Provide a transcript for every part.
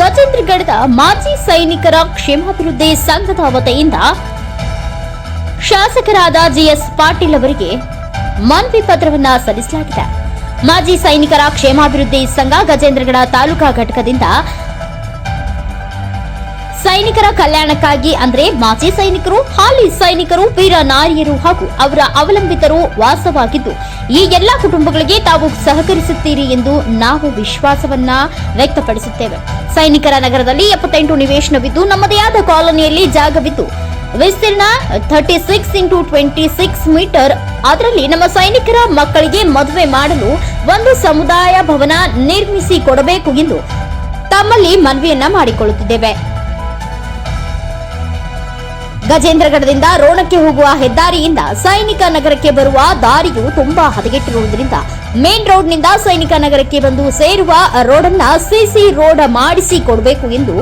ಗಜೇಂದ್ರಗಢದ ಮಾಜಿ ಸೈನಿಕರ ಕ್ಷೇಮಾಭಿವೃದ್ಧಿ ಸಂಘದ ವತಿಯಿಂದ ಶಾಸಕರಾದ ಜಿಎಸ್ ಪಾಟೀಲ್ ಅವರಿಗೆ ಮನವಿ ಪತ್ರವನ್ನ ಸಲ್ಲಿಸಲಾಗಿದೆ. ಮಾಜಿ ಸೈನಿಕರ ಕ್ಷೇಮಾಭಿವೃದ್ಧಿ ಸಂಘ ಗಜೇಂದ್ರಗಡ ತಾಲೂಕಾ ಘಟಕದಿಂದ ಸೈನಿಕರ ಕಲ್ಯಾಣಕ್ಕಾಗಿ ಅಂದ್ರೆ ಮಾಜಿ ಸೈನಿಕರು, ಹಾಲಿ ಸೈನಿಕರು, ವೀರ ನಾರಿಯರು ಹಾಗೂ ಅವರ ಅವಲಂಬಿತರು ವಾಸವಾಗಿದ್ದು, ಈ ಎಲ್ಲಾ ಕುಟುಂಬಗಳಿಗೆ ತಾವು ಸಹಕರಿಸುತ್ತೀರಿ ಎಂದು ನಾವು ವಿಶ್ವಾಸವನ್ನ ವ್ಯಕ್ತಪಡಿಸುತ್ತೇವೆ. ಸೈನಿಕರ ನಗರದಲ್ಲಿ ಎಪ್ಪತ್ತೆಂಟು ನಿವೇಶನವಿದ್ದು, ನಮ್ಮದೇ ಆದ ಕಾಲೋನಿಯಲ್ಲಿ ಜಾಗವಿದ್ದು, ವಿಸ್ತೀರ್ಣ thirty six into twenty six metre ಅದರಲ್ಲಿ ನಮ್ಮ ಸೈನಿಕರ ಮಕ್ಕಳಿಗೆ ಮದುವೆ ಮಾಡಲು ಒಂದು ಸಮುದಾಯ ಭವನ ನಿರ್ಮಿಸಿ ಕೊಡಬೇಕು ಎಂದು ತಮ್ಮಲ್ಲಿ ಮನವಿಯನ್ನ ಮಾಡಿಕೊಳ್ಳುತ್ತಿದ್ದೇವೆ. ಗಜೇಂದ್ರಗಢದಿಂದ ರೋಣಕ್ಕೆ ಹೋಗುವ ಹೆದ್ದಾರಿಯಿಂದ ಸೈನಿಕ ನಗರಕ್ಕೆ ಬರುವ ದಾರಿಯು ತುಂಬಾ ಹದಗೆಟ್ಟಿರುವುದರಿಂದ ಮೇನ್ ರೋಡ್ನಿಂದ ಸೈನಿಕ ನಗರಕ್ಕೆ ಬಂದು ಸೇರುವ ರೋಡನ್ನ ಸಿಸಿ ರೋಡ್ ಮಾಡಿಸಿ ಕೊಡಬೇಕು ಎಂದು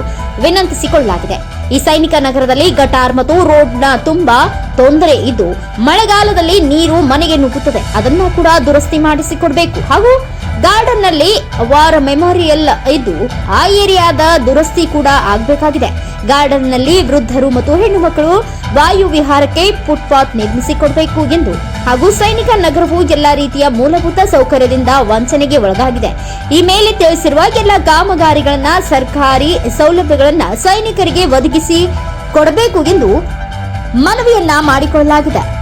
ವಿನಂತಿಸಿಕೊಳ್ಳಲಾಗಿದೆ. ಈ ಸೈನಿಕ ನಗರದಲ್ಲಿ ಗಟಾರ್ ಮತ್ತು ರೋಡ್ನ ತುಂಬಾ ತೊಂದರೆ ಇದ್ದು, ಮಳೆಗಾಲದಲ್ಲಿ ನೀರು ಮನೆಗೆ ನುಗ್ಗುತ್ತದೆ. ಅದನ್ನು ಕೂಡ ದುರಸ್ತಿ ಮಾಡಿಸಿಕೊಡಬೇಕು. ಹಾಗೂ ಗಾರ್ಡನ್ನಲ್ಲಿ ವಾರ್ ಮೆಮೋರಿಯಲ್ ಇದ್ದು, ಆ ಏರಿಯಾದ ದುರಸ್ತಿ ಕೂಡ ಆಗಬೇಕಾಗಿದೆ. ಗಾರ್ಡನ್ನಲ್ಲಿ ವೃದ್ಧರು ಮತ್ತು ಹೆಣ್ಣು ಮಕ್ಕಳು ವಾಯು ವಿಹಾರಕ್ಕೆ ಫುಟ್ಪಾತ್ ನಿರ್ಮಿಸಿಕೊಡಬೇಕು ಎಂದು ಹಾಗೂ ಸೈನಿಕ ನಗರವು ಎಲ್ಲಾ ರೀತಿಯ ಮೂಲಭೂತ ಸೌಕರ್ಯದಿಂದ ವಂಚನೆಗೆ ಒಳಗಾಗಿದೆ. ಈ ಮೇಲೆ ತಿಳಿಸಿರುವ ಎಲ್ಲ ಕಾಮಗಾರಿಗಳನ್ನ ಸರ್ಕಾರಿ ಸೌಲಭ್ಯಗಳನ್ನ ಸೈನಿಕರಿಗೆ ಒದಗಿಸಿ ಕೊಡಬೇಕು ಎಂದು ಮನವಿಯನ್ನ ಮಾಡಿಕೊಳ್ಳಲಾಗಿದೆ.